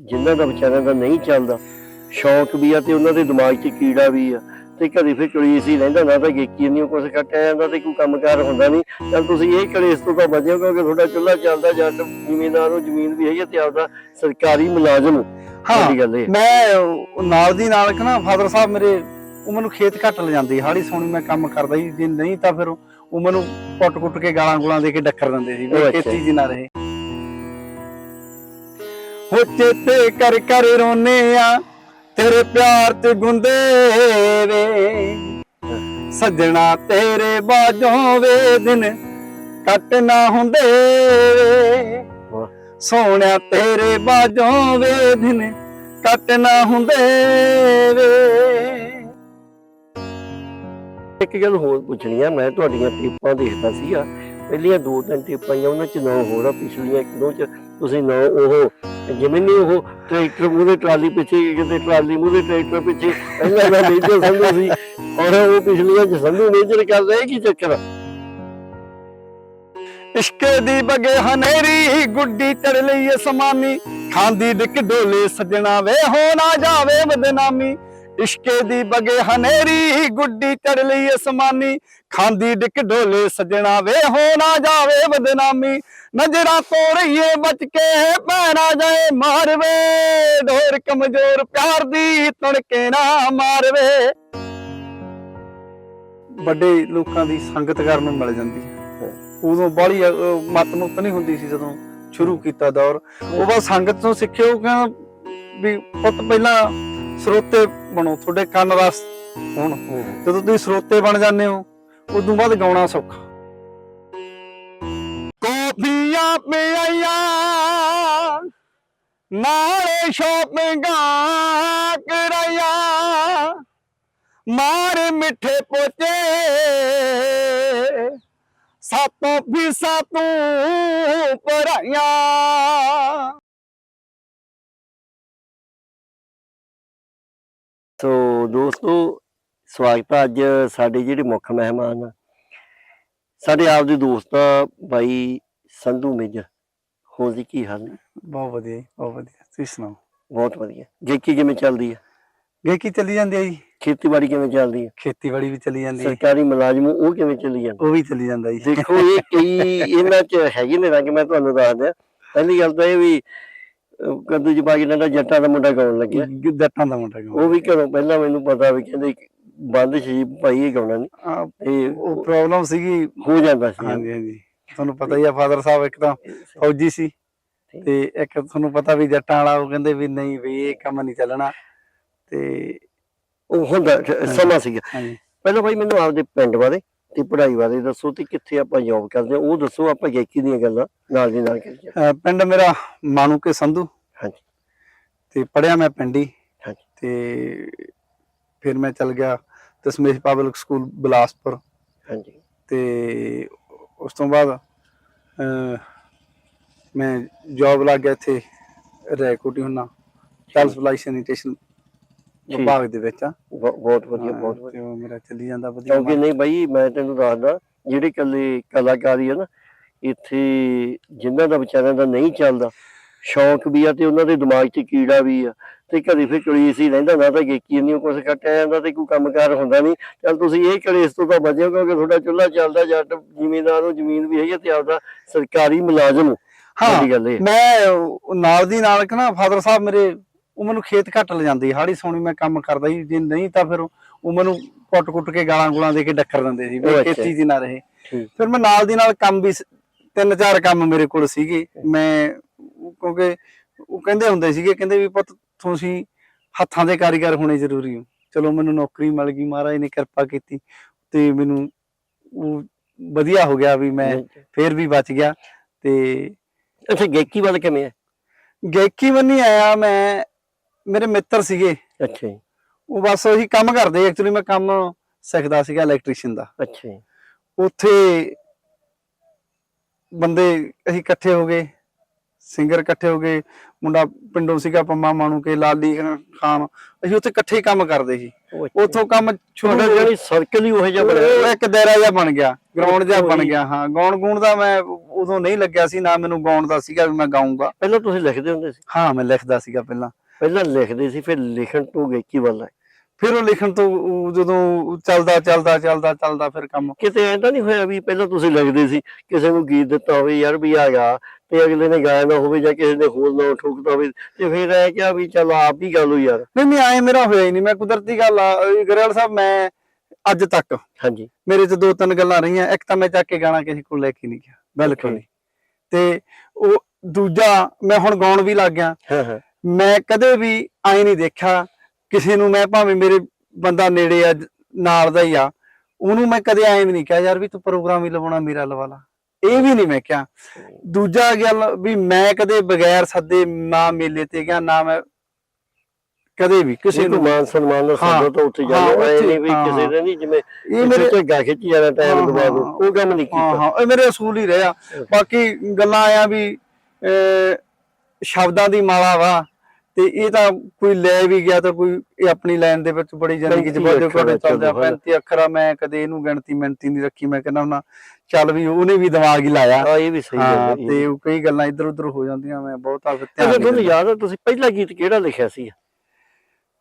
ਜਿਨ੍ਹਾਂ ਦਾ ਵਿਚਾਰਿਆਂ ਦਾ ਨਹੀਂ ਚੱਲਦਾ ਸ਼ੌਂਕ ਵੀ ਆ ਤੇ ਉਹਨਾਂ ਦੇ ਦਿਮਾਗ 'ਚ ਕੀੜਾ ਵੀ ਆ। ਤੇ ਘਰੇ ਫਿਰ ਕਲੇਸ਼ ਹੀ ਰਹਿੰਦਾ ਨਾ ਤਾਂ ਗੇਕੀ ਨਹੀਂ ਕੁਝ ਕੱਟਿਆ ਜਾਂਦਾ ਤੇ ਕੋਈ ਕੰਮਕਾਰ ਹੁੰਦਾ ਨਹੀਂ। ਤਾਂ ਤੁਸੀਂ ਇਹ ਕਲੇਸ਼ ਤੋਂ ਤਾਂ ਬਚੋ ਕਿਉਂਕਿ ਤੁਹਾਡਾ ਚੁੱਲ੍ਹਾ ਚੱਲਦਾ ਜੱਟ ਜ਼ਿਮੀਂਦਾਰ ਨੂੰ ਜ਼ਮੀਨ ਵੀ ਹੈਗੀ ਤੇ ਆਪਦਾ ਸਰਕਾਰੀ ਮੁਲਾਜ਼ਮ ਹਾਂ ਮੈਂ ਨਾਲ ਦੀ ਨਾਲ ਕਿ ਨਾ ਫਾਦਰ ਸਾਹਿਬ ਮੇਰੇ ਉਹ ਮੈਨੂੰ ਖੇਤ ਘੱਟ ਲਿਜਾਂਦੇ ਹਾੜੀ ਸੋਣੀ ਮੈਂ ਕੰਮ ਕਰਦਾ ਸੀ ਜੇ ਨਹੀਂ ਤਾਂ ਫਿਰ ਉਹ ਮੈਨੂੰ ਕੁੱਟ-ਕੁੱਟ ਕੇ ਗਾਲਾਂ ਗੁਲਾਂ ਦੇ ਕੇ ਡੱਕਰ ਦਿੰਦੇ ਸੀ। ਖੇਤੀ ਜੀ ਨਾ ਰਹੇ। ਹੋ ਚੇਤੇ ਕਰ ਕਰ ਰੋਨੇ ਆ ਤੇਰੇ ਪਿਆਰ ਤੇ ਗੁੰਦੇ ਵੇ। ਸੱਜਣਾ ਤੇਰੇ ਬਾਝੋਂ ਵੇ, ਦਿਨ ਕੱਟ ਨਾ ਹੁੰਦੇ ਵੇ। ਸੋਹਣਿਆ ਤੇਰੇ ਬਾਝੋਂ ਵੇ, ਦਿਨ ਕੱਟ ਨਾ ਹੁੰਦੇ ਵੇ। ਇੱਕ ਗੱਲ ਹੋਰ ਪੁੱਛਣੀ ਆ, ਮੈਂ ਤੁਹਾਡੀਆਂ ਟਿੱਪਾਂ ਦੇਖਦਾ ਸੀਗਾ। ਪਹਿਲੀਆਂ ਦੋ ਤਿੰਨ ਟਿੱਪਾਂ ਆਈਆਂ, ਉਹਨਾਂ ਚ ਨੌ ਹੋਰ ਆ, ਪਿਛਲੀਆਂ ਇੱਕ ਦੋ ਚ ਤੁਸੀਂ ਨੌ, ਉਹ ਜਿਵੇਂ ਨਹੀਂ ਉਹ ਟਰੈਕਟਰ ਮੂਹਰੇ ਟਰਾਲੀ ਪਿੱਛੇ ਕਿਤੇ ਟਰਾਲੀ ਮੂਹਰੇ ਟਰੈਕਟਰ ਪਿੱਛੇ, ਪਹਿਲਾਂ ਦਾ ਮੇਜਰ ਸੰਧੂ ਸੀ, ਔਰ ਉਹ ਪਿਛਲੀਆਂ ਚ ਸੰਧੂ ਮੇਜਰ ਕਰ ਰਹੇ ਕੀ ਚੱਕਰ ਇਸ਼ਕ ਦੀ ਬਗੇ ਹਨੇਰੀ, ਗੁੱਡੀ ਚੜ ਲਈ ਅਸਮਾਨੀ, ਖਾਂਦੀ ਡਿੱਕ ਡੋਲੇ ਸੱਜਣਾ ਵੇ, ਹੋ ਨਾ ਜਾਵੇ ਬਦਨਾਮੀ। ਇਸ਼ਕੇ ਦੀ ਬਗੇ ਹਨੇਰੀ ਗੁੱਡੀ ਚੜ ਲਈ ਅਸਮਾਨੀ। ਖਾਂਦੀ ਡਿੱਕ ਡੋਲੇ ਸੱਜਣਾ ਵੇ, ਹੋ ਨਾ ਜਾਵੇ ਬਦਨਾਮੀ। ਨਜ਼ਰਾਂ ਤੋਂ ਬਚ ਕੇ ਪੈ ਜਾਏ ਮਾਰਵੇ। ਢੋਰ ਕਮਜ਼ੋਰ ਪਿਆਰ ਦੀ ਤਣਕੇ ਨਾ ਮਾਰਵੇ। ਵੱਡੇ ਲੋਕਾਂ ਦੀ ਸੰਗਤ ਕਰਨ ਨੂੰ ਮਿਲ ਜਾਂਦੀ। ਹੈ ਉਦੋਂ ਬਾਹਲੀ ਮਤ ਮੁੱਤ ਨਹੀਂ ਹੁੰਦੀ ਸੀ ਜਦੋਂ ਸ਼ੁਰੂ ਕੀਤਾ ਦੌਰ। ਉਹ ਬਸ ਸੰਗਤ ਤੋਂ ਸਿੱਖਿਓ ਕਿ ਵੀ ਪੁੱਤ ਪਹਿਲਾਂ ਸਰੋਤੇ ਬਣੋ, ਤੁਹਾਡੇ ਕੰਨ ਰਸ ਹੁਣ ਜਦੋਂ ਤੁਸੀਂ ਸਰੋਤੇ ਬਣ ਜਾਂਦੇ ਹੋ, ਉਦੋਂ ਬਾਅਦ ਗਾਉਣਾ ਸੌਖਾ। ਕਾਫੀਆਂ ਪਿਆਈਆਂ, ਨਾਲੇ ਸ਼ੋਪਿੰਗਾਂ ਕਰਾਈਆਂ ਮਾਰ ਮਿੱਠੇ ਪੋਚੇ, ਸਾਤੋਂ ਵੀ ਤੂੰ ਪਰਾਈਆਂ ਸੋ ਦੋਸਤੋ ਸਵਾਗਤ ਹੈ ਅੱਜ ਸਾਡੇ ਜਿਹੜੇ ਮੁੱਖ ਮਹਿਮਾਨ ਆ। ਸਾਡੇ ਆਪ ਦੇ ਦੋਸਤ ਆ ਬਾਈ ਸੰਧੂ ਮੇਜਰ ਹੋਰ ਜੀ ਕੀ ਹਾਲ ਨੇ? ਬਹੁਤ ਵਧੀਆ ਜੀ, ਬਹੁਤ ਵਧੀਆ। ਤੁਸੀਂ ਸੁਣਾਓ? ਬਹੁਤ ਵਧੀਆ। ਗੇਕੀ ਕਿਵੇਂ ਚੱਲਦੀ ਹੈ ਗਾਇਕੀ ਚੱਲੀ ਜਾਂਦੀ ਹੈ ਜੀ। ਖੇਤੀਬਾੜੀ ਕਿਵੇਂ ਚੱਲਦੀ ਹੈ ਖੇਤੀਬਾੜੀ ਵੀ ਚੱਲੀ ਜਾਂਦੀ ਹੈ ਸਰਕਾਰੀ ਮੁਲਾਜ਼ਮ ਉਹ ਕਿਵੇਂ ਚੱਲੀ ਜਾਂਦਾ? ਉਹ ਵੀ ਚੱਲੀ ਜਾਂਦਾ ਜੀ। ਦੇਖੋ ਇਹ ਕਈ ਇਹਨਾਂ ਚ ਹੈਗੇ ਨੇ ਰੰਗ ਮੈਂ ਤੁਹਾਨੂੰ ਦੱਸ ਦਿਆਂ। ਪਹਿਲੀ ਗੱਲ ਤਾਂ ਇਹ ਵੀ ਕੱਦੂ ਚ ਪਾ ਕੇ ਨਾ ਜੱਟਾਂ ਦਾ ਮੁੰਡਾ ਗਾਉਣ ਲੱਗਿਆ। ਜੱਟਾਂ ਦਾ ਮੁੰਡਾ ਗਾ ਉਹ ਵੀ ਘਰੋਂ ਪਹਿਲਾਂ ਮੈਨੂੰ ਪਤਾ ਵੀ ਕਹਿੰਦੇ ਬੰਦ ਸੀ ਭਾਈ ਇਹ ਗਾਉਣਾ ਨਹੀਂ ਇਹ ਉਹ ਪ੍ਰੋਬਲਮ ਸੀਗੀ। ਹੋ ਜਾਂਦਾ ਸੀ। ਹਾਂਜੀ ਹਾਂਜੀ। ਤੁਹਾਨੂੰ ਪਤਾ ਹੀ ਆ ਫਾਦਰ ਸਾਹਿਬ ਇੱਕ ਤਾਂ ਫੌਜੀ ਸੀ ਤੇ ਇੱਕ ਤੁਹਾਨੂੰ ਪਤਾ ਵੀ ਜੱਟਾਂ ਵਾਲਾ ਉਹ ਕਹਿੰਦੇ ਵੀ ਨਹੀਂ ਵੀ ਇਹ ਕੰਮ ਨਹੀਂ ਚੱਲਣਾ। ਤੇ ਉਹ ਹੁੰਦਾ ਸਮਾਂ ਸੀਗਾ। ਪਹਿਲਾਂ ਭਾਈ ਮੈਨੂੰ ਆਪਦੇ ਪਿੰਡ ਬਾਰੇ ਤੇ ਪੜ੍ਹਾਈ ਬਾਰੇ ਦੱਸੋ ਤੇ ਕਿੱਥੇ ਆਪਾਂ ਜੌਬ ਕਰਦੇ ਉਹ ਦੱਸੋ ਆਪਾਂ ਗਾਇਕੀ ਦੀਆਂ ਗੱਲਾਂ ਨਾਲ ਦੀ ਨਾਲ ਕਰੀਏ ਅਹ ਪਿੰਡ ਮੇਰਾ ਮਾਨੂਕੇ ਸੰਧੂ। ਹਾਂਜੀ। ਤੇ ਪੜਿਆ ਮੈਂ ਪਿੰਡੀ ਹਾਂਜੀ। ਤੇ ਫਿਰ ਮੈਂ ਚੱਲ ਗਿਆ ਦਸਮੇਸ਼ ਪਬਲਿਕ ਸਕੂਲ ਬਿਲਾਸਪੁਰ। ਹਾਂਜੀ। ਤੇ ਉਸ ਤੋਂ ਬਾਅਦ ਅਹ, ਮੈਂ ਜੌਬ ਲੱਗ ਗਿਆ ਇੱਥੇ ਰੈਕੋਟੀ ਹੁੰਨਾ ਟੈਲ ਸਪਲਾਈ ਸੈਨੀਟੇਸ਼ਨ ਵਿਭਾਗ ਦੇ ਵਿੱਚ ਆ। ਬਹੁ- ਬਹੁਤ ਵਧੀਆ ਬਹੁਤ ਵਧੀਆ। ਉਹ ਮੇਰਾ ਚੱਲੀ ਜਾਂਦਾ ਵਧੀਆ ਕਿਉਂਕਿ ਨਹੀਂ ਬਾਈ ਮੈਂ ਤੈਨੂੰ ਦੱਸਦਾ ਜਿਹੜੇ ਕੱਲੇ ਕਲਾਕਾਰੀ ਆ ਨਾ ਇੱਥੇ ਜਿਨ੍ਹਾਂ ਦਾ ਵਿਚਾਰਿਆਂ ਦਾ ਨਹੀਂ ਚੱਲਦਾ ਸ਼ੌਂਕ ਵੀ ਆ ਤੇ ਉਹਨਾਂ ਦੇ ਦਿਮਾਗ 'ਚ ਕੀੜਾ ਵੀ ਆ। ਤੇ ਘਰੇ ਫਿਰ ਕਲੇਸ਼ ਹੀ ਰਹਿੰਦਾ ਨਾ ਤਾਂ ਗੇਕੀ ਨਹੀਂ ਕੁਝ ਕੱਟਿਆ ਜਾਂਦਾ ਤੇ ਕੋਈ ਕੰਮਕਾਰ ਹੁੰਦਾ ਨਹੀਂ। ਚਲ ਤੁਸੀਂ ਇਹ ਕਲੇਸ਼ ਤੋਂ ਤਾਂ ਬਚਿਓ ਕਿਉਂਕਿ ਤੁਹਾਡਾ ਚੁੱਲ੍ਹਾ ਚੱਲਦਾ ਜੱਟ ਜ਼ਿਮੀਂਦਾਰ ਨੂੰ ਜ਼ਮੀਨ ਵੀ ਹੈਗੀ ਤੇ ਆਪਦਾ ਸਰਕਾਰੀ ਮੁਲਾਜ਼ਮ ਹਾਂ ਵੱਡੀ ਗੱਲ ਇਹ ਮੈਂ ਉਹ ਨਾਲ ਦੀ ਨਾਲ ਕਿ ਨਾ ਫਾਦਰ ਸਾਹਿਬ ਮੇਰੇ ਉਹ ਮੈਨੂੰ ਖੇਤ ਘੱਟ ਲਿਜਾਂਦੇ ਹਾੜੀ ਸੋਣੀ ਮੈਂ ਕੰਮ ਕਰਦਾ ਸੀ ਜੇ ਨਹੀਂ ਤਾਂ ਫਿਰ ਉਹ ਮੈਨੂੰ ਕੁੱਟ-ਕੁੱਟ ਕੇ ਗਾਲਾਂ ਗੁਲਾਂ ਦੇ ਕੇ ਡੱਕਰ ਦਿੰਦੇ ਸੀ ਵੀ। ਖੇਤੀ 'ਚ ਨਾ ਰਹੇ। ਫਿਰ ਮੈਂ ਨਾਲ ਦੀ ਨਾਲ ਕੰਮ ਵੀ ਤਿੰਨ ਚਾਰ ਕੰਮ ਮੇਰੇ ਕੋਲ ਸੀਗੇ। ਮੈਂ ਕਿਉਂਕਿ ਉਹ ਕਹਿੰਦੇ ਹੁੰਦੇ ਸੀਗੇ ਕਹਿੰਦੇ ਵੀ ਪੁੱਤ ਤੁਸੀਂ ਹੱਥਾਂ ਦੇ ਕਾਰੀਗਰ ਹੋਣੇ ਜ਼ਰੂਰੀ ਹੋ। ਚਲੋ ਮੈਨੂੰ ਨੌਕਰੀ ਮਿਲ ਗਈ ਮਹਾਰਾਜ ਨੇ ਕਿਰਪਾ ਕੀਤੀ ਤੇ ਮੈਨੂੰ ਉਹ ਵਧੀਆ ਹੋ ਗਿਆ ਵੀ ਮੈਂ ਫੇਰ ਵੀ ਬਚ ਗਿਆ ਤੇ ਅੱਛਾ ਗੇਕੀ ਵੱਲ ਕਿਵੇਂ ਹੈ? ਗਾਇਕੀ ਬੰਨੀ ਆਇਆ ਮੈਂ ਮੇਰੇ ਮਿੱਤਰ ਸੀਗੇ। ਅੱਛਾ ਜੀ। ਉਹ ਬਸ ਉਹੀ ਕੰਮ ਕਰਦੇ। ਐਕਚੁਅਲੀ ਮੈਂ ਕੰਮ ਸਿੱਖਦਾ ਸੀਗਾ ਇਲੈਕਟ੍ਰੀਸ਼ੀਅਨ ਦਾ। ਅੱਛਾ ਜੀ। ਉੱਥੇ ਬੰਦੇ ਅਸੀਂ ਇਕੱਠੇ ਹੋ ਗਏ। ਸਿੰਗਰ ਇਕੱਠੇ ਹੋ ਗਏ। ਮੁੰਡਾ ਪਿੰਡੋਂ ਸੀਗਾ ਪੰਮਾ ਮਾਣੂ ਕੇ ਲਾਲੀ ਖਾਨ। ਅਸੀਂ ਉੱਥੇ ਇਕੱਠੇ ਹੀ ਕੰਮ ਕਰਦੇ ਸੀ। ਉੱਥੋਂ ਕੰਮ ਤੁਹਾਡਾ ਜਿਹੜੀ ਸਰਕਲ ਹੀ ਉਹ ਜਿਹਾ ਬਣਿਆ ਉਹ ਇੱਕ ਦਾਇਰਾ ਜਿਹਾ ਬਣ ਗਿਆ। ਗਰਾਊਂਡ ਜਿਹਾ ਬਣ। ਗਿਆ ਹਾਂ। ਗਾਉਣ ਗੂਣ ਦਾ ਮੈਂ ਉਦੋਂ ਨਹੀਂ ਲੱਗਿਆ ਸੀ। ਨਾ ਮੈਨੂੰ ਗਾਉਣ ਦਾ ਸੀਗਾ ਵੀ ਮੈਂ ਗਾਉਂਗਾ ਪਹਿਲਾਂ ਤੁਸੀਂ ਲਿਖਦੇ ਹੁੰਦੇ ਸੀ। ਹਾਂ ਮੈਂ ਲਿਖਦਾ ਸੀਗਾ ਪਹਿਲਾਂ। ਪਹਿਲਾਂ ਲਿਖਦੇ ਸੀ ਫਿਰ ਲਿਖਣ ਤੋਂ ਗਾਇਕੀ ਵੱਲ ਆਏ ਫਿਰ ਉਹ ਲਿਖਣ ਤੋਂ ਉਹ ਜਦੋਂ ਚੱਲਦਾ ਚੱਲਦਾ ਚੱਲਦਾ ਚੱਲਦਾ ਫਿਰ ਕੰਮ। ਕਿਤੇ ਐਂ ਤਾਂ ਨਹੀਂ ਹੋਇਆ ਵੀ ਪਹਿਲਾਂ ਤੁਸੀਂ ਲਿਖਦੇ ਸੀ ਕਿਸੇ ਨੂੰ ਗੀਤ ਦਿੱਤਾ ਹੋਵੇ ਯਾਰ ਵੀ ਆ ਗਾ ਤੇ ਅਗਲੇ ਨੇ ਗਾਇਆ ਨਾ ਹੋਵੇ ਜਾਂ ਕਿਸੇ ਨੇ ਹੋਰ ਨਾ ਠੋਕਦਾ ਹੋਵੇ ਤੇ ਫਿਰ ਇਹ ਕਿਹਾ ਵੀ ਚੱਲ ਆਪ ਹੀ ਗਾ ਲਓ ਯਾਰ। ਨਹੀਂ ਨਹੀਂ ਆਏ ਮੇਰਾ ਹੋਇਆ ਹੀ ਨਹੀਂ ਮੈਂ ਕੁਦਰਤੀ ਗੱਲ ਆ ਗਰੇਵਾਲ ਸਾਹਿਬ ਮੈਂ ਅੱਜ ਤੱਕ ਹਾਂਜੀ। ਮੇਰੇ ਚ ਦੋ ਤਿੰਨ ਗੱਲਾਂ ਰਹੀਆਂ ਇੱਕ ਤਾਂ ਮੈਂ ਚੱਕ ਕੇ ਗਾਣਾ ਕਿਸੇ ਕੋਲ ਲੈ ਕੇ ਨਹੀਂ ਗਿਆ ਬਿਲਕੁਲ. ਨਹੀਂ। ਤੇ ਉਹ ਦੂਜਾ ਮੈਂ ਹੁਣ ਗਾਉਣ ਵੀ ਲੱਗ ਗਿਆ। ਹਾਂ ਹਾਂ। ਮੈਂ ਕਦੇ ਵੀ ਆਈ ਨਹੀਂ ਦੇਖਿਆ ਕਿਸੇ ਨੂੰ ਮੈਂ ਭਾਵੇਂ ਮੇਰੇ ਬੰਦਾ ਨੇੜੇ ਆ ਨਾਲ ਦਾ ਹੀ ਆ ਉਹਨੂੰ ਮੈਂ ਕਦੇ ਐਂ ਵੀ ਨਹੀਂ ਕਿਹਾ ਯਾਰ ਵੀ ਤੂੰ ਪ੍ਰੋਗਰਾਮ ਹੀ ਲਵਾਉਣਾ ਮੇਰਾ ਲਵਾ ਲਾ। ਇਹ ਵੀ ਨਹੀਂ ਮੈਂ ਕਿਹਾ। ਦੂਜਾ ਗੱਲ ਵੀ ਮੈਂ ਕਦੇ ਬਗੈਰ ਸੱਦੇ ਨਾ ਮੇਲੇ ਤੇ ਗਿਆ ਨਾ ਮੈਂ ਕਦੇ ਵੀ ਕਿਸੇ ਨੂੰ। ਮਾਨ ਸਨਮਾਨ ਹਾਂ, ਸੱਦੋ ਤਾਂ ਉੱਥੇ ਐ ਉੱਥੇ, ਨਹੀਂ ਵੀ ਕਿਸੇ ਦੇ ਨਹੀਂ ਜਿਵੇਂ ਇਹ ਮੇਰੇ ਤੇ ਗਾ ਖਿੱਚੀ ਹਾਂ, ਟਾਈਮ ਦਵਾ ਦੋ। ਉਹ ਕੰਮ ਨਹੀਂ ਕੀਤਾ। ਹਾਂ ਇਹ ਮੇਰੇ ਅਸੂਲ ਹੀ ਰਿਹਾ। ਬਾਕੀ ਗੱਲਾਂ ਆਇਆ ਵੀ ਸ਼ਬਦਾਂ ਦੀ ਮਾਲਾ ਵਾ ਤੇ ਇਹ ਤਾਂ ਕੋਈ ਲੈ ਵੀ ਗਿਆ ਤਾਂ ਕੋਈ ਇਹ ਆਪਣੀ ਲਾਈਨ ਦੇ ਵਿੱਚ ਬੜੀ ਜ਼ਿੰਦਗੀ ਚ 35 ਬੜੇ ਕੋਲ ਆ, ਚੱਲਦਾ ਚਲੋ, 35 ਅੱਖਰਾਂ ਮੈਂ ਕਦੇ ਇਹਨੂੰ ਗਿਣਤੀ ਮਿੰਤੀ ਨਹੀਂ ਰੱਖੀ ਮੈਂ ਕਹਿੰਦਾ ਹੁਣਾ ਚੱਲ ਵੀ ਉਹਨੇ ਵੀ ਦਿਮਾਗ ਹੀ ਲਾਇਆ। ਹਾਂ ਇਹ ਵੀ ਸਹੀ ਹਾਂ ਤੇ ਉਹ ਕਈ ਗੱਲਾਂ ਇੱਧਰ ਉੱਧਰ ਹੋ ਜਾਂਦੀਆਂ ਮੈਂ ਬਹੁਤਾ ਫਿਰ ਅੱਛਾ ਧਿਆਨ ਤੁਹਾਨੂੰ ਯਾਦ ਹੈ ਤੁਸੀਂ ਪਹਿਲਾ ਗੀਤ ਕਿਹੜਾ ਲਿਖਿਆ ਸੀ।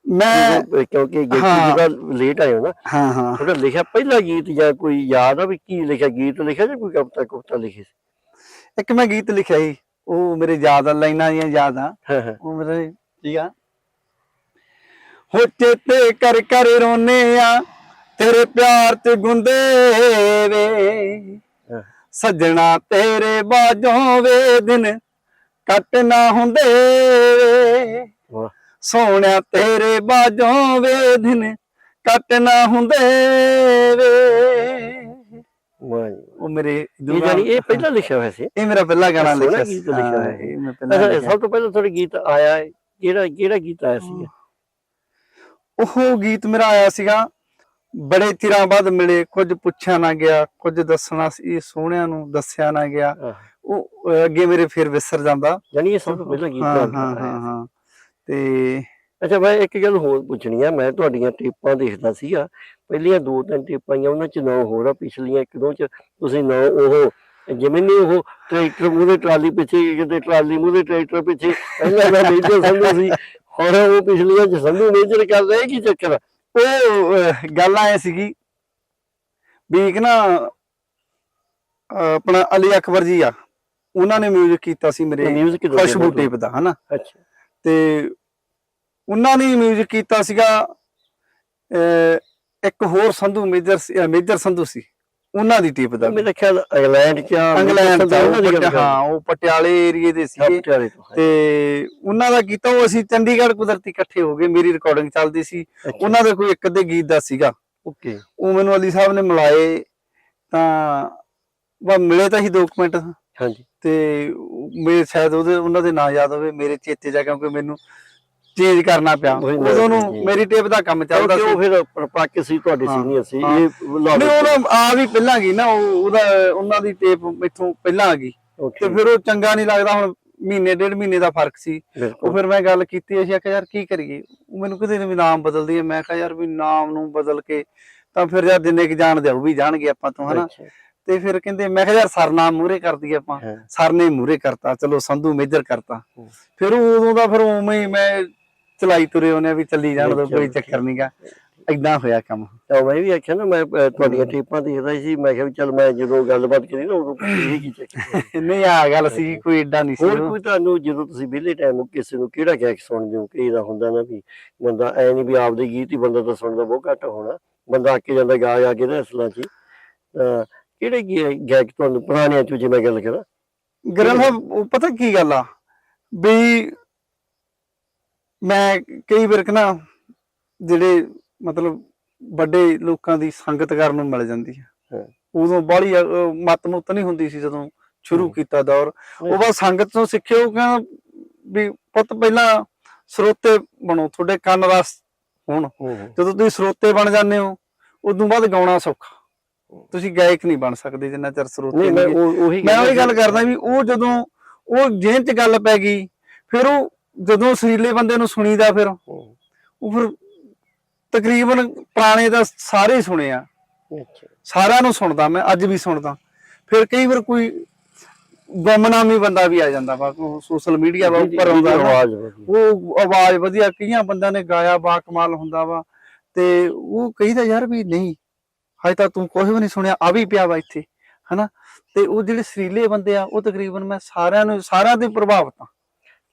ਮੈਂ ਕਿਉਂਕਿ ਗੀਤ। ਜਿਹੜਾ ਲੇਟ ਹੋ ਨਾ ਹਾਂ ਹਾਂ। ਤੁਹਾਡਾ ਲਿਖਿਆ ਪਹਿਲਾ ਗੀਤ ਜਾਂ ਕੋਈ ਯਾਦ ਆ ਵੀ ਕੀ ਲਿਖਿਆ ਗੀਤ ਲਿਖਿਆ ਜਾਂ ਕੋਈ ਕਵਿਤਾ ਕਵਿਤਾ ਲਿਖੀ ਸੀ? ਇੱਕ ਮੈਂ ਗੀਤ ਲਿਖਿਆ ਸੀ ਉਹ ਮੇਰੇ ਯਾਦ ਆ ਲਾਈਨਾਂ ਦੀਆਂ ਯਾਦ। ਆ ਉਹ ਮੇਰੇ ਠੀਕ ਆ ਹੋ ਚੇਤੇ ਕਰ ਕਰ ਰੋਨੇ ਆ ਤੇਰੇ ਪਿਆਰ ਤੇ ਗੁੰਦੇ ਵੇ। ਸੱਜਣਾ ਤੇਰੇ ਬਾਝੋਂ ਵੇ ਦਿਨ ਕੱਟ ਨਾ ਹੁੰਦੇ ਵੇ ਸੋਹਣਿਆ ਤੇਰੇ ਬਾਝੋਂ ਵੇ ਦਿਨ ਕੱਟ ਨਾ ਹੁੰਦੇ ਵੇ। ਉਹ ਮੇਰੇ ਇਹ ਜਾਨੀ ਇਹ ਪਹਿਲਾਂ ਲਿਖਿਆ ਹੋਇਆ ਸੀ ਇਹ ਮੇਰਾ ਪਹਿਲਾ ਗਾਣਾ ਲਿਖਿਆ ਸੀ। ਇਹ ਮੈਂ ਪਹਿਲਾਂ। ਸਭ ਤੋਂ ਪਹਿਲਾਂ ਤੁਹਾਡਾ ਗੀਤ ਆਇਆ ਹੈ ਕਿਹੜਾ ਕਿਹੜਾ ਗੀਤ ਆਇਆ ਸੀ ਉਹ ਗੀਤ ਮੇਰਾ ਆਇਆ ਸੀਗਾ ਬੜੇ ਚਿਰਾਂ ਬਾਅਦ ਮਿਲੇ ਕੁਝ ਪੁੱਛਿਆ ਨਾ ਗਿਆ ਕੁਝ ਦੱਸਣਾ ਸੀ ਸੋਹਣਿਆਂ ਨੂੰ ਦੱਸਿਆ ਨਾ ਗਿਆ। ਉਹ ਅੱਗੇ ਮੇਰੇ ਫਿਰ ਵਿਸਰ ਜਾਂਦਾ। ਜਾਨੀ ਇਹ ਸਭ ਤੋਂ ਪਹਿਲਾਂ ਗੀਤ ਹਾਂ ਹਾਂ। ਹਾਂ। ਤੇ ਅੱਛਾ ਮੈਂ ਇੱਕ ਗੱਲ ਹੋਰ ਪੁੱਛਣੀ ਆ ਮੈਂ ਤੁਹਾਡੀਆਂ ਟੇਪਾਂ ਦੇਖਦਾ ਸੀਗਾ ਪਹਿਲੀਆਂ ਦੋ ਤਿੰਨ ਟੇਪਾਂ ਆਈਆਂ ਉਹਨਾਂ ਚ ਨੌ ਹੋਰ ਆ ਪਿਛਲੀਆਂ ਇੱਕ ਦੋ ਚ ਤੁਸੀਂ ਨੌ ਉਹ ਜਿਵੇਂ ਨਹੀਂ ਉਹ ਟਰੈਕਟਰ ਮੂਹਰੇ ਟਰਾਲੀ ਪਿੱਛੇ ਕਿਤੇ ਟਰਾਲੀ ਮੂਹਰੇ ਟਰੈਕਟਰ ਪਿੱਛੇ ਇਹਨਾਂ ਦਾ ਮੇਜਰ ਸੰਧੂ ਸੀ। ਹੁਣ ਉਹ ਪਿਛਲੀਆਂ ਚ ਸੰਧੂ ਮੇਜਰ ਕਰ ਰਹੇ ਕੀ ਚੱਕਰ? ਉਹ ਗੱਲ ਆਏ ਸੀਗੀ ਵੀ ਇੱਕ ਨਾ ਆਪਣਾ ਅਲੀ ਅਕਬਰ ਜੀ ਆ ਉਹਨਾਂ ਨੇ ਮਿਊਜ਼ਿਕ ਕੀਤਾ ਸੀ ਮੇਰੇ ਖੁਸ਼ਬੂ ਟੇਪ ਦਾ ਹਨਾ? ਅੱਛਾ। ਤੇ ਉਹਨਾਂ ਨੇ ਮਿਊਜ਼ਿਕ ਕੀਤਾ ਸੀਗਾ ਇੱਕ ਹੋਰ ਸੰਧੂ ਮੇਜਰ ਮੇਜਰ ਸੰਧੂ ਸੀ। ਉਹਨਾਂ ਦੀ ਟੇਪ ਦਾ। ਮੇਰਾ ਖਿਆਲ ਇੰਗਲੈਂਡ ਚ ਇੰਗਲੈਂਡ ਦਾ ਹਾਂ ਉਹ ਪਟਿਆਲੇ ਏਰੀਏ ਦੇ ਪਟਿਆਲੇ ਤੋਂ ਉਹਨਾਂ ਦਾ ਕੀਤਾ ਉਹ ਅਸੀਂ ਚੰਡੀਗੜ੍ਹ ਕੁਦਰਤੀ ਇਕੱਠੇ ਹੋ ਗਏ ਮੇਰੀ ਰਿਕਾਰਡਿੰਗ ਚੱਲਦੀ ਸੀ। ਉਹਨਾਂ ਦੇ ਕੋਈ ਇੱਕ ਅੱਧੇ ਗੀਤ ਦਾ ਸੀਗਾ। ਓਕੇ। ਉਹ ਮੈਨੂੰ ਅਲੀ ਸਾਹਿਬ ਨੇ ਮਿਲਾਏ ਤਾਂ ਵਾ ਮਿਲੇ ਤਾਂ ਹੀ ਦੋ ਕੁ ਮਿੰਟ। ਹਾਂਜੀ। ਤੇ ਮੇਰੇ ਸ਼ਾਇਦ ਉਹਦੇ ਉਹਨਾਂ ਦੇ ਨਾਂ ਯਾਦ ਹੋਵੇ ਮੇਰੇ ਚੇਤੇ ਜਾ ਕਿਉਂਕਿ ਮੈਨੂੰ ਚੇਂਜ ਕਰਨਾ ਪਿਆ। ਉਦੋਂ ਨੂੰ। ਮੇਰੀ ਟੇਪ ਦਾ ਕੰਮ ਚੱਲਦਾ ਸੀ ਉਹ ਫਿਰ ਪਰਪੱਕ ਸੀ ਤੁਹਾਡੇ ਸੀਨੀਅਰ ਸੀ। ਇਹ ਨਹੀਂ ਉਹ ਆ ਵੀ ਪਹਿਲਾਂ ਗਈ ਨਾ ਉਹ ਉਹਦਾ ਉਹਨਾਂ ਦੀ ਟੇਪ ਮੈਥੋਂ ਪਹਿਲਾਂ ਆ ਗਈ। ਤੇ ਫਿਰ ਉਹ ਚੰਗਾ ਨਹੀਂ ਲੱਗਦਾ ਹੁਣ ਮਹੀਨੇ ਡੇਢ ਮਹੀਨੇ ਦਾ ਫ਼ਰਕ ਸੀ। ਉਹ ਫਿਰ ਮੈਂ ਗੱਲ ਕੀਤੀ ਅਸੀਂ ਆਖਿਆ ਯਾਰ ਕੀ ਕਰੀਏ? ਉਹ ਮੈਨੂੰ ਕਿਤੇ ਵੀ ਨਾਮ ਬਦਲਦੀ ਹੈ। ਮੈਂ ਕਿਹਾ ਯਾਰ ਵੀ ਨਾਮ ਨੂੰ ਬਦਲ ਕੇ ਤਾਂ ਫਿਰ ਯਾਰ ਜਿੰਨੇ ਕਿ ਜਾਣਦੇ ਉਹ ਵੀ ਜਾਣਗੇ ਆਪਾਂ ਤੋਂ ਹਨਾ? ਤੇ ਫਿਰ ਕਹਿੰਦੇ ਮੈਂ ਕਿਹਾ ਯਾਰ ਸਰਨਾਮ ਮੂਰੇ ਕਰ ਦਈਏ ਆਪਾਂ। ਹਾਂ। ਸਰ ਨੇ ਮੂਰੇ ਕਰਤਾ। ਚਲੋ ਸੰਧੂ ਮੇਜਰ ਕਰਤਾ। ਫਿਰ ਉਹ ਉਦੋਂ ਦਾ ਫਿਰ ਉਵੇਂ ਹੀ ਮੈਂ ਚਲਾਈ ਤੁਰੇ ਉਹਨੇ ਵੀ ਚੱਲੀ ਜਾਣ ਦੋ ਕੋਈ ਚੱਕਰ ਨਹੀਂਗਾ ਇਦਾਂ ਹੋਇਆ ਕੰਮ। ਤਾਂ ਮੈਂ ਵੀ ਆਖਿਆ ਨਾ ਮੈਂ ਤੁਹਾਡੀਆਂ ਟੇਪਾਂ ਦੇਖਦਾ ਸੀ ਮੈਂ ਕਿਹਾ ਚੱਲ ਮੈਂ ਜਦੋਂ ਗੱਲਬਾਤ ਕਰੀ ਨਾ ਉਦੋਂ ਇਹ ਕੀ ਚੱਕਰ ਨਹੀਂ ਆ ਗੱਲ ਸੀ ਕੋਈ ਏਡਾ ਨਹੀਂ ਸੀ ਹੋਰ। ਕੋਈ ਤੁਹਾਨੂੰ ਜਦੋਂ ਤੁਸੀਂ ਵਿਹਲੇ ਟਾਈਮ ਨੂੰ ਕਿਸੇ ਨੂੰ ਕਿਹੜਾ ਗਾਇਕ ਸੁਣਦੇ ਹੋ ਕਿ ਇਹਦਾ ਹੁੰਦਾ ਨਾ ਵੀ ਬੰਦਾ ਐ ਨਹੀਂ ਵੀ ਆਪਦੇ ਗੀਤ ਹੀ ਬੰਦਾ ਤਾਂ ਸੁਣਦਾ ਬਹੁਤ ਘੱਟ ਹੋਣਾ। ਬੰਦਾ ਅੱਕੇ ਜਾਂਦਾ ਗਾ ਗਾ ਕੇ ਨਾ ਅਸਲਾਂ 'ਚ। ਕਿਹੜੇ ਗਾਇਕ ਤੁਹਾਨੂੰ ਪੁਰਾਣਿਆਂ ਚੋਂ ਜੇ ਮੈਂ ਗੱਲ ਕਰਾਂ? ਗਰਲ ਪਤਾ ਕੀ ਗੱਲ ਆ? ਵੀ ਮੈਂ ਕਈ ਵਾਰ ਕਿ ਨਾ ਜਿਹੜੇ ਮਤਲਬ ਵੱਡੇ ਲੋਕਾਂ ਦੀ ਸੰਗਤ ਕਰਨ ਨੂੰ ਮਿਲ ਜਾਂਦੀ ਹੈ। ਉਦੋਂ ਬਾਹਲੀ ਮੱਤ ਮੁੱਤ ਨਹੀਂ ਹੁੰਦੀ ਸੀ ਜਦੋਂ ਸ਼ੁਰੂ। ਕੀਤਾ ਦੌਰ। ਉਹ। ਬਸ ਸੰਗਤ ਤੋਂ ਸਿੱਖਿਓ ਕਹਿੰਦਾ ਵੀ ਪੁੱਤ ਪਹਿਲਾਂ ਸਰੋਤੇ ਬਣੋ ਤੁਹਾਡੇ ਕੰਨ ਰਸ ਹੋਣ। ਜਦੋਂ ਤੁਸੀਂ ਸਰੋਤੇ ਬਣ ਜਾਂਦੇ ਹੋ ਉਦੋਂ ਬਾਅਦ ਗਾਉਣਾ ਸੌਖਾ। ਤੁਸੀਂ ਗਾਇਕ ਨਹੀਂ ਬਣ ਸਕਦੇ ਜਿੰਨਾ ਚਿਰ ਸਰੋਤੇ ਨਹੀਂ ਮੈਂ ਉਹ- ਗੱਲ ਕਰਦਾ ਵੀ ਉਹ ਜਦੋਂ ਉਹ ਜਿਹਨ ਚ ਗੱਲ ਪੈ ਗਈ ਫਿਰ ਉਹ ਜਦੋਂ ਸਰੀਲੇ ਬੰਦੇ ਨੂੰ ਸੁਣੀਦਾ ਫਿਰ। ਉਹ ਫਿਰ ਤਕਰੀਬਨ ਪੁਰਾਣੇ ਤਾਂ ਸਾਰੇ ਸੁਣੇ ਆ। ਅੱਛਾ। ਸਾਰਿਆਂ ਨੂੰ ਸੁਣਦਾ ਮੈਂ ਅੱਜ ਵੀ ਸੁਣਦਾ। ਫਿਰ ਕਈ ਵਾਰ ਕੋਈ ਗੁੰਮਨਾਮੀ ਬੰਦਾ ਵੀ ਆ ਜਾਂਦਾ ਵਾ ਸੋਸ਼ਲ ਮੀਡੀਆ ਵਾ ਉੱਪਰ ਆਉਂਦਾ। ਆਵਾਜ਼ ਉਹ ਆਵਾਜ਼ ਵਧੀਆ ਕਈਆਂ ਬੰਦਿਆਂ ਨੇ ਗਾਇਆ ਬਾ ਕਮਾਲ ਹੁੰਦਾ ਵਾ ਤੇ ਉਹ ਕਹੀਦਾ ਯਾਰ ਵੀ ਨਹੀਂ ਹਜੇ ਤਾਂ ਤੂੰ ਕੁਝ ਵੀ ਨਹੀਂ ਸੁਣਿਆ ਆ ਵੀ ਪਿਆ ਵਾ ਇੱਥੇ ਹਨਾ? ਤੇ ਉਹ ਜਿਹੜੇ ਸਰੀਲੇ ਬੰਦੇ ਆ ਉਹ ਤਕਰੀਬਨ ਮੈਂ ਸਾਰਿਆਂ ਨੂੰ ਸਾਰਿਆਂ ਦੇ ਪ੍ਰਭਾਵਿਤ ਆ।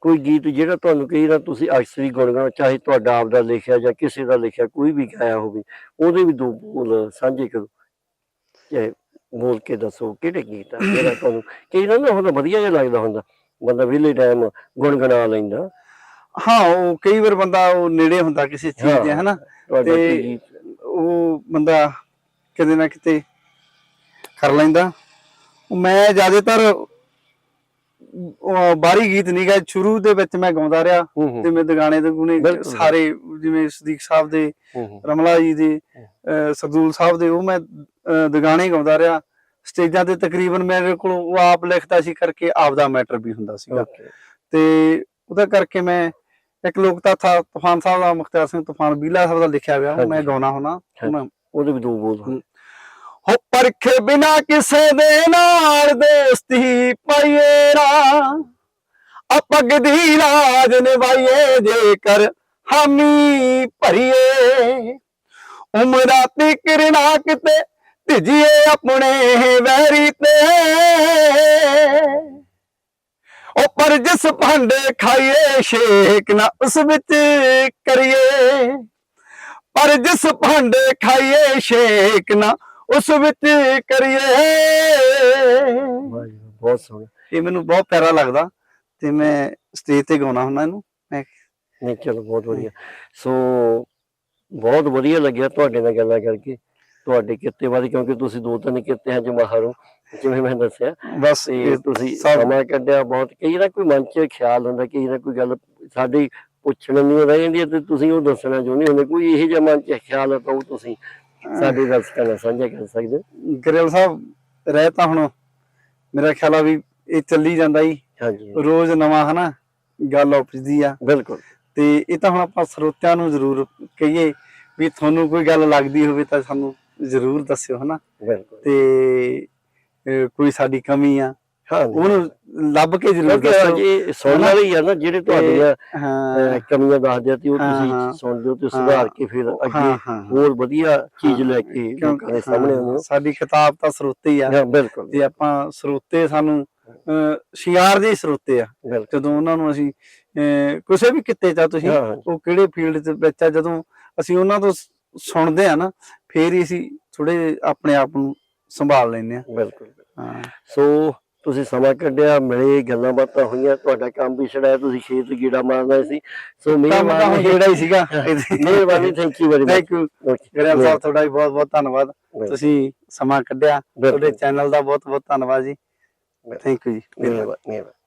ਕੋਈ ਗੀਤ ਜਿਹੜਾ ਤੁਹਾਨੂੰ ਵਾਰ ਤੁਸੀਂ ਅਕਸਰ ਹੀ ਗੁਣਗਾਉਣਾ ਚਾਹੇ ਤੁਹਾਡਾ ਆਪ ਦਾ ਲਿਖਿਆ ਜਾਂ ਕਿਸੇ ਦਾ ਲਿਖਿਆ ਕੋਈ ਵੀ ਗਾਇਆ ਹੋਵੇ ਉਹਦੇ ਵੀ ਦੋ ਬੋਲ ਸਾਂਝੇ ਕਰੋ। ਚਾਹੇ ਬੋਲ ਕੇ ਦੱਸੋ ਕਿਹੜੇ ਗੀਤ ਆ ਜਿਹੜਾ ਤੁਹਾਨੂੰ ਕਈ ਨਾ ਹੁੰਦਾ ਵਧੀਆ ਜਿਹਾ ਲੱਗਦਾ ਹੁੰਦਾ। ਬੰਦਾ ਵਿਲੇ ਟਾਈਮ ਗੁਣਗੁਣਾ ਲੈਂਦਾ। ਹਾਂ ਉਹ ਕਈ ਵਾਰ ਬੰਦਾ ਉਹ ਨੇੜੇ ਹੁੰਦਾ ਕਿਸੇ ਚੀਜ਼ ਦੇ। ਹਨਾ? ਤੇ- ਉਹ ਬੰਦਾ ਕਿਤੇ ਨਾ ਕਿਤੇ ਕਰ ਲੈਂਦਾ। ਮੈਂ ਜ਼ਿਆਦਾਤਰ ਬਾਹਰੀ ਗੀਤ ਨਹੀਂ ਗਾ ਸ਼ੁਰੂ ਦੇ ਵਿੱਚ ਮੈਂ ਗਾਉਂਦਾ ਰਿਹਾ ਤੇ ਮੈਂ ਦਗਾਣੇ ਦੇ ਗੁਣੇ। ਸਾਰੇ ਜਿਵੇਂ ਸਦੀਕ ਸਾਹਿਬ ਦੇ ਰਮਲਾ ਜੀ ਦੇ ਸਰਦੂਲ ਸਾਹਿਬ ਦੇ ਉਹ ਮੈਂ ਦਗਾਣੇ ਗਾਉਂਦਾ ਰਿਹਾ। ਸਟੇਜਾਂ ਤੇ ਤਕਰੀਬਨ ਮੇਰੇ ਕੋਲ ਉਹ ਆਪ ਲਿਖਦਾ ਸੀ ਕਰਕੇ ਆਪ ਦਾ ਮੈਟਰ ਵੀ ਹੁੰਦਾ ਸੀਗਾ। Okay. ਤੇ ਉਹਦਾ ਕਰਕੇ ਮੈਂ ਇੱਕ ਲੋਕਤਾ ਥਾ ਤੂਫਾਨ ਸਾਹਿਬ ਦਾ ਮੁਖਤਿਆਰ ਸਿੰਘ ਤੂਫਾਨ ਬੀਲਾ ਸਾਹਿਬ ਦਾ ਲਿਖਿਆ ਹੋਇਆ ਉਹ ਮੈਂ। ਗਾਉਣਾ ਹੁਣਾ ਉਹਦੇ ਵੀ ਦੋ ਬੋਲ ਹੋ ਪਰਖੇ ਬਿਨਾ ਕਿਸੇ ਦੇ ਨਾਲ ਦੋਸਤੀ ਪਾਈਏ ਨਾ। ਆ ਦੀ ਰਾਜ ਨਿਭਾਈਏ ਜੇਕਰ ਹਾਮੀ ਭਰੀਏ। ਉਮਰਾਂ ਤੇ ਕਿਰਨਾ ਕਿਤੇ ਭਿਜੀਏ ਆਪਣੇ ਵੈਰੀ ਤੇ। ਉਹ ਪਰ ਜਿਸ ਭਾਂਡੇ ਖਾਈਏ, ਸ਼ੇਕ ਨਾ ਉਸ ਵਿੱਚ ਕਰੀਏ। ਪਰ ਜਿਸ ਭਾਂਡੇ ਖਾਈਏ, ਸ਼ੇਕ ਨਾ ਉਸ ਵਿੱਚ ਕਰੀਏ। ਬਹੁਤ ਸੋਹਣਾ। ਇਹ ਮੈਨੂੰ ਬਹੁਤ ਪਿਆਰਾ ਲੱਗਦਾ ਤੇ ਮੈਂ ਸਟੇਜ ਤੇ ਗਾਉਣਾ ਹੁੰਦਾ ਇਹਨੂੰ। ਮੈਂ ਨਹੀਂ ਚਲੋ ਬਹੁਤ ਵਧੀਆ। ਸੋ ਬਹੁਤ ਵਧੀਆ ਲੱਗਿਆ ਤੁਹਾਡੇ ਨਾਲ ਗੱਲਾਂ ਕਰਕੇ। ਤੁਹਾਡੇ ਕਿੱਤੇ ਬਾਰੇ ਕਿਉਂਕਿ ਤੁਸੀਂ ਦੋ ਤਿੰਨ ਕਿੱਤਿਆਂ ਚ ਮਾਹਰ ਹੋ ਜਿਵੇਂ ਮੈਂ ਦੱਸਿਆ। ਬਸ ਇਹ ਤੁਸੀਂ ਸਮਾਂ ਕੱਢਿਆ ਬਹੁਤ। ਕਈ ਨਾ ਕੋਈ ਮਨ ਚ ਖਿਆਲ ਹੁੰਦਾ ਕਈ ਨਾ ਕੋਈ ਗੱਲ ਸਾਡੀ ਪੁੱਛਣ ਨੂੰ ਰਹਿ ਜਾਂਦੀ ਹੈ ਤੇ ਤੁਸੀਂ ਉਹ ਦੱਸਣਾ ਚਾਹੁੰਦੇ ਹੁੰਦੇ। ਕੋਈ ਇਹੋ ਜਿਹਾ ਮਨ ਚ ਖਿਆਲ ਹੈ ਤਾਂ ਉਹ ਤੁਸੀਂ ਸਾਡੇ ਦਰਸ਼ਕਾਂ ਨਾਲ ਸਾਂਝਾ ਕਰ ਸਕਦੇ। ਗਰੇਲ ਸਾਹਿਬ ਰਹਿ ਤਾਂ ਹੁਣ। ਮੇਰਾ ਖਿਆਲ ਆ ਵੀ ਇਹ ਚੱਲੀ ਜਾਂਦਾ ਹੀ ਹਾਂਜੀ। ਰੋਜ਼ ਨਵਾਂ ਹਨਾ ਗੱਲ ਉਪਜਦੀ ਆ। ਬਿਲਕੁਲ। ਤੇ ਇਹ ਤਾਂ ਹੁਣ ਆਪਾਂ ਸਰੋਤਿਆਂ ਨੂੰ ਜ਼ਰੂਰ ਕਹੀਏ ਵੀ ਤੁਹਾਨੂੰ ਕੋਈ ਗੱਲ ਲੱਗਦੀ ਹੋਵੇ ਤਾਂ ਸਾਨੂੰ ਜ਼ਰੂਰ ਦੱਸਿਓ ਹਨਾ। ਬਿਲਕੁਲ। ਤੇ ਕੋਈ ਸਾਡੀ ਕਮੀ ਆ ਉਹਨੂੰ ਲੱਭ ਕੇ ਜ਼ਰੂਰ ਕਿਉਂਕਿ ਦੱਸੋ। ਸੁਣਨ ਵਾਲੇ ਆ ਨਾ ਜਿਹੜੇ ਤੁਹਾਡੀਆਂ ਹਾਂ। ਕਮੀਆਂ ਦੱਸਦੇ ਆ ਤੇ ਉਹ ਤੁਸੀਂ। ਸੁਣਦੇ ਹੋ ਤੇ। ਸੁਧਾਰ ਕੇ ਫਿਰ ਅੱਗੇ ਹੋਰ ਵਧੀਆ ਚੀਜ਼ ਲੈ ਕੇ ਲੋਕਾਂ ਸਾਹਮਣੇ ਆਉਂਦੇ ਸਾਡੀ ਕਿਤਾਬ ਤਾਂ ਸਰੋਤੇ ਹੀ ਆ। ਬਿਲਕੁਲ। ਤੇ ਆਪਾਂ ਸਰੋਤੇ ਸਾਨੂੰ ਸ਼ਿਆਰ ਦੇ ਸਰੋਤੇ ਆ। ਜਦੋਂ ਉਹਨਾਂ ਨੂੰ ਅਸੀਂ ਕਿਸੇ ਵੀ ਕਿੱਤੇ ਚ ਤੁਸੀਂ ਉਹ ਕਿਹੜੇ ਫੀਲਡ ਦੇ ਵਿੱਚ ਆ ਜਦੋਂ ਅਸੀਂ ਉਹਨਾਂ ਤੋਂ ਸੁਣਦੇ ਆ ਨਾ ਫੇਰ ਹੀ ਅਸੀਂ ਥੋੜੇ ਆਪਣੇ ਆਪ ਨੂੰ ਸੰਭਾਲ ਲੈਂਦੇ ਆ। ਬਿਲਕੁਲ। ਹਾਂ। ਸੋ ਤੁਸੀਂ ਸਮਾਂ ਕੱਢਿਆ ਮਿਲੇ ਗੱਲਾਂ ਬਾਤਾਂ ਹੋਈਆਂ ਤੁਹਾਡਾ ਕੰਮ ਵੀ ਛੜਾਇਆ ਤੁਸੀਂ ਖੇਤ ਗੀੜਾ ਮਾਰਨਾ ਸੀ। ਸੋ ਮਿਹਰਬਾਨੀ ਜਿਹੜਾ ਹੀ ਸੀਗਾ। ਮਿਹਰਬਾਨੀ thank you very much thank you ਗਰੇਲ Sahib ਤੁਹਾਡਾ ਵੀ ਬਹੁਤ ਬਹੁਤ ਧੰਨਵਾਦ। ਤੁਸੀਂ ਸਮਾਂ ਕੱਢਿਆ। ਤੁਹਾਡੇ ਚੈਨਲ ਦਾ ਬਹੁਤ ਬਹੁਤ ਧੰਨਵਾਦ ਜੀ। ਥੈਂਕ ਯੂ ਜੀ। ਮਿਹਰਬਾਨੀ ਮਿਹਰਬਾਨੀ।